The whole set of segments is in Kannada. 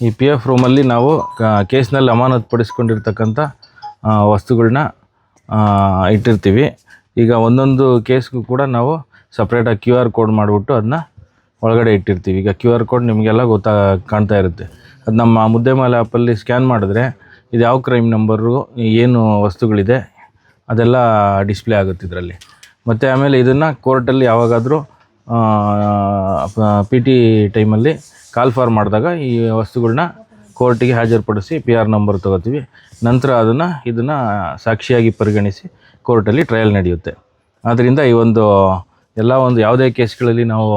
ಈ ಪಿ ಎಫ್ ರೂಮಲ್ಲಿ ನಾವು ಕೇಸ್ನಲ್ಲಿ ಅಮಾನತು ಪಡಿಸ್ಕೊಂಡಿರ್ತಕ್ಕಂಥ ವಸ್ತುಗಳನ್ನ ಇಟ್ಟಿರ್ತೀವಿ. ಈಗ ಒಂದೊಂದು ಕೇಸ್ಗೂ ಕೂಡ ನಾವು ಸಪ್ರೇಟಾಗಿ ಕ್ಯೂ ಆರ್ ಕೋಡ್ ಮಾಡಿಬಿಟ್ಟು ಅದನ್ನ ಒಳಗಡೆ ಇಟ್ಟಿರ್ತೀವಿ. ಈಗ ಕ್ಯೂ ಆರ್ ಕೋಡ್ ನಿಮಗೆಲ್ಲ ಗೊತ್ತಾ, ಕಾಣ್ತಾ ಇರುತ್ತೆ. ಅದು ನಮ್ಮ ಮುದ್ದೆಮಾಲೆ ಆ್ಯಪಲ್ಲಿ ಸ್ಕ್ಯಾನ್ ಮಾಡಿದ್ರೆ ಇದು ಯಾವ ಕ್ರೈಮ್ ನಂಬರು ಏನು ವಸ್ತುಗಳಿದೆ, ಅದೆಲ್ಲ ಡಿಸ್ಪ್ಲೇ ಆಗುತ್ತೆ ಇದರಲ್ಲಿ. ಮತ್ತು ಆಮೇಲೆ ಇದನ್ನು ಕೋರ್ಟಲ್ಲಿ ಯಾವಾಗಾದರೂ ಪಿ ಟಿ ಟೈಮಲ್ಲಿ ಕಾಲ್ ಫಾರ್ ಮಾಡಿದಾಗ ಈ ವಸ್ತುಗಳನ್ನ ಕೋರ್ಟಿಗೆ ಹಾಜರುಪಡಿಸಿ ಪಿ ಆರ್ ನಂಬರ್ ತೊಗೋತೀವಿ. ನಂತರ ಅದನ್ನು, ಇದನ್ನು ಸಾಕ್ಷಿಯಾಗಿ ಪರಿಗಣಿಸಿ ಕೋರ್ಟಲ್ಲಿ ಟ್ರಯಲ್ ನಡೆಯುತ್ತೆ. ಆದ್ದರಿಂದ ಈ ಒಂದು, ಎಲ್ಲ ಒಂದು ಯಾವುದೇ ಕೇಸ್ಗಳಲ್ಲಿ ನಾವು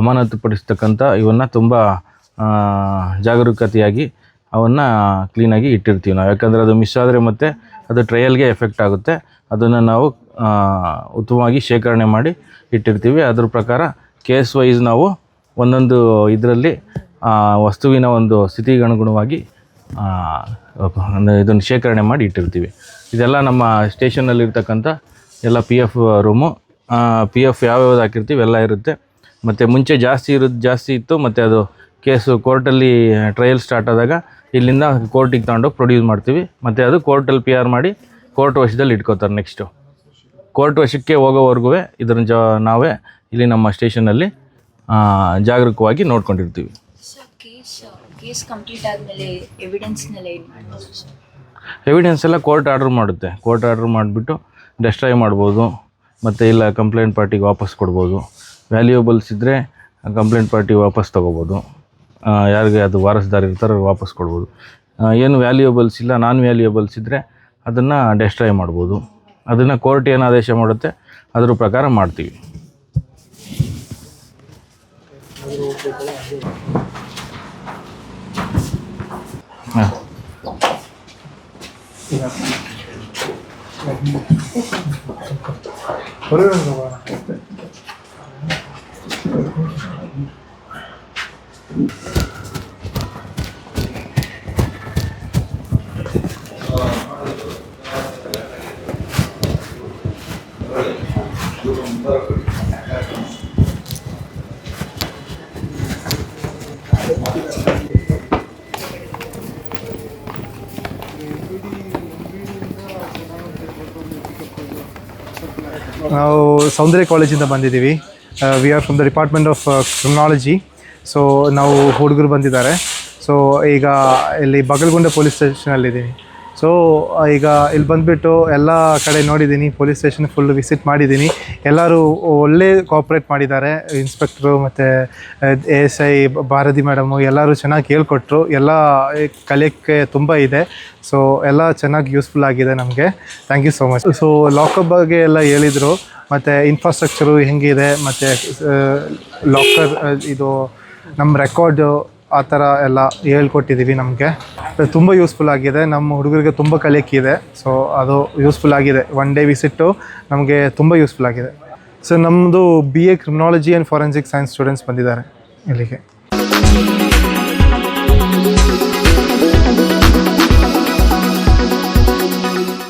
ಅಮಾನತುಪಡಿಸ್ತಕ್ಕಂಥ ಇವನ್ನು ತುಂಬ ಜಾಗರೂಕತೆಯಾಗಿ ಅವನ್ನು ಕ್ಲೀನಾಗಿ ಇಟ್ಟಿರ್ತೀವಿ ನಾವು. ಯಾಕಂದರೆ ಅದು ಮಿಸ್ ಆದರೆ ಮತ್ತೆ ಅದು ಟ್ರಯಲ್ಗೆ ಎಫೆಕ್ಟ್ ಆಗುತ್ತೆ. ಅದನ್ನು ನಾವು ಉತ್ತಮವಾಗಿ ಶೇಖರಣೆ ಮಾಡಿ ಇಟ್ಟಿರ್ತೀವಿ. ಅದ್ರ ಪ್ರಕಾರ ಕೇಸ್ ವೈಸ್ ನಾವು ಒಂದೊಂದು ಇದರಲ್ಲಿ ವಸ್ತುವಿನ ಒಂದು ಸ್ಥಿತಿಗನುಗುಣವಾಗಿ ಇದನ್ನು ಶೇಖರಣೆ ಮಾಡಿ ಇಟ್ಟಿರ್ತೀವಿ. ಇದೆಲ್ಲ ನಮ್ಮ ಸ್ಟೇಷನ್ನಲ್ಲಿರ್ತಕ್ಕಂಥ ಎಲ್ಲ P F room P F ಯಾವ್ಯಾವ್ದು ಹಾಕಿರ್ತೀವಿ ಎಲ್ಲ ಇರುತ್ತೆ. ಮತ್ತು ಮುಂಚೆ ಜಾಸ್ತಿ ಇರೋದು ಜಾಸ್ತಿ ಇತ್ತು, ಮತ್ತು ಅದು ಕೇಸು ಕೋರ್ಟಲ್ಲಿ ಟ್ರಯಲ್ ಸ್ಟಾರ್ಟ್ ಆದಾಗ ಇಲ್ಲಿಂದ ಕೋರ್ಟಿಗೆ ತಗೊಂಡೋಗಿ ಪ್ರೊಡ್ಯೂಸ್ ಮಾಡ್ತೀವಿ. ಮತ್ತು ಅದು ಕೋರ್ಟಲ್ಲಿ ಪಿ ಆರ್ ಮಾಡಿ ಕೋರ್ಟ್ ವಶದಲ್ಲಿ ಇಟ್ಕೋತಾರೆ ನೆಕ್ಸ್ಟು. ಕೋರ್ಟ್ ವಶಕ್ಕೆ ಹೋಗೋವರೆಗೂ ಇದರ ಜ ನಾವೇ ಇಲ್ಲಿ ನಮ್ಮ ಸ್ಟೇಷನಲ್ಲಿ ಜಾಗರೂಕವಾಗಿ ನೋಡ್ಕೊಂಡಿರ್ತೀವಿ. ಕೇಸ್ ಕೇಸ್ ಕಂಪ್ಲೀಟ್ ಆದಮೇಲೆ ಎವಿಡೆನ್ಸ್ನೆಲ್ಲ ಏನು ಮಾಡ್ಬೋದು ಸರ್? ಎವಿಡೆನ್ಸ್ ಎಲ್ಲ ಕೋರ್ಟ್ ಆರ್ಡ್ರ್ ಮಾಡುತ್ತೆ. ಕೋರ್ಟ್ ಆರ್ಡ್ರ್ ಮಾಡಿಬಿಟ್ಟು ಡೆಸ್ಟ್ರಾಯ್ ಮಾಡ್ಬೋದು ಮತ್ತು ಇಲ್ಲ ಕಂಪ್ಲೇಂಟ್ ಪಾರ್ಟಿಗೆ ವಾಪಸ್ ಕೊಡ್ಬೋದು. ವ್ಯಾಲ್ಯೂಯಬಲ್ಸ್ ಇದ್ದರೆ ಕಂಪ್ಲೇಂಟ್ ಪಾರ್ಟಿ ವಾಪಸ್ ತೊಗೋಬೋದು. ಯಾರಿಗೆ ಅದು ವಾರಸ್ದಾರ ಇರ್ತಾರೋ ವಾಪಸ್ ಕೊಡ್ಬೋದು. ಏನು ವ್ಯಾಲ್ಯೂಯಬಲ್ಸ್ ಇಲ್ಲ ನಾನ್ ವ್ಯಾಲ್ಯೂಯಬಲ್ಸ್ ಇದ್ದರೆ ಅದನ್ನು ಡೆಸ್ಟ್ರಾಯ್ ಮಾಡ್ಬೋದು. ಅದನ್ನು ಕೋರ್ಟ್ ಏನು ಆದೇಶ ಮಾಡುತ್ತೆ ಅದರ ಪ್ರಕಾರ ಮಾಡ್ತೀವಿ. ಹಾಂ. ನಾವು ಸೌಂದರ್ಯ ಕಾಲೇಜಿಂದ ಬಂದಿದ್ದೀವಿ. We are from the department of criminology so ನಾವು ಹುಡುಗರು ಬಂದಿದ್ದಾರೆ. ಸೊ ಈಗ ಇಲ್ಲಿ ಬಗಲ್ಗುಂಡ ಪೊಲೀಸ್ ಸ್ಟೇಷನಲ್ಲಿದ್ದೀನಿ ಸೊ ಈಗ ಇಲ್ಲಿ ಬಂದುಬಿಟ್ಟು ಎಲ್ಲ ಕಡೆ ನೋಡಿದ್ದೀನಿ ಪೊಲೀಸ್ ಸ್ಟೇಷನ್ ಫುಲ್ ವಿಸಿಟ್ ಮಾಡಿದ್ದೀನಿ. ಎಲ್ಲರೂ ಒಳ್ಳೆ ಕೋಪ್ರೇಟ್ ಮಾಡಿದ್ದಾರೆ. ಇನ್ಸ್ಪೆಕ್ಟ್ರು ಮತ್ತು A S I Bharathi madam ಎಲ್ಲರೂ ಚೆನ್ನಾಗಿ ಹೇಳ್ಕೊಟ್ರು. ಎಲ್ಲ ಕಲಿಯೋಕ್ಕೆ ತುಂಬ ಇದೆ. ಸೊ ಎಲ್ಲ ಚೆನ್ನಾಗಿ ಯೂಸ್ಫುಲ್ ಆಗಿದೆ ನಮಗೆ. Thank you so much so lockup ಬಗ್ಗೆ ಎಲ್ಲ ಹೇಳಿದರು. ಮತ್ತು ಇನ್ಫ್ರಾಸ್ಟ್ರಕ್ಚರು ಹೆಂಗಿದೆ. ಮತ್ತು ಲಾಕರ್ ಇದು ನಮ್ಮ ರೆಕಾರ್ಡು ಆ ಥರ ಎಲ್ಲ ಹೇಳ್ಕೊಟ್ಟಿದ್ದೀವಿ ನಮಗೆ. ತುಂಬ ಯೂಸ್ಫುಲ್ ಆಗಿದೆ. ನಮ್ಮ ಹುಡುಗರಿಗೆ ತುಂಬ ಕಲಿಯಕ್ಕಿದೆ ಸೊ ಅದು ಯೂಸ್ಫುಲ್ ಆಗಿದೆ. ಒನ್ ಡೇ ವಿಸಿಟ್ಟು ನಮಗೆ ತುಂಬ ಯೂಸ್ಫುಲ್ ಆಗಿದೆ. ಸೊ ನಮ್ಮದು B A criminology and forensic science students ಬಂದಿದ್ದಾರೆ ಇಲ್ಲಿಗೆ.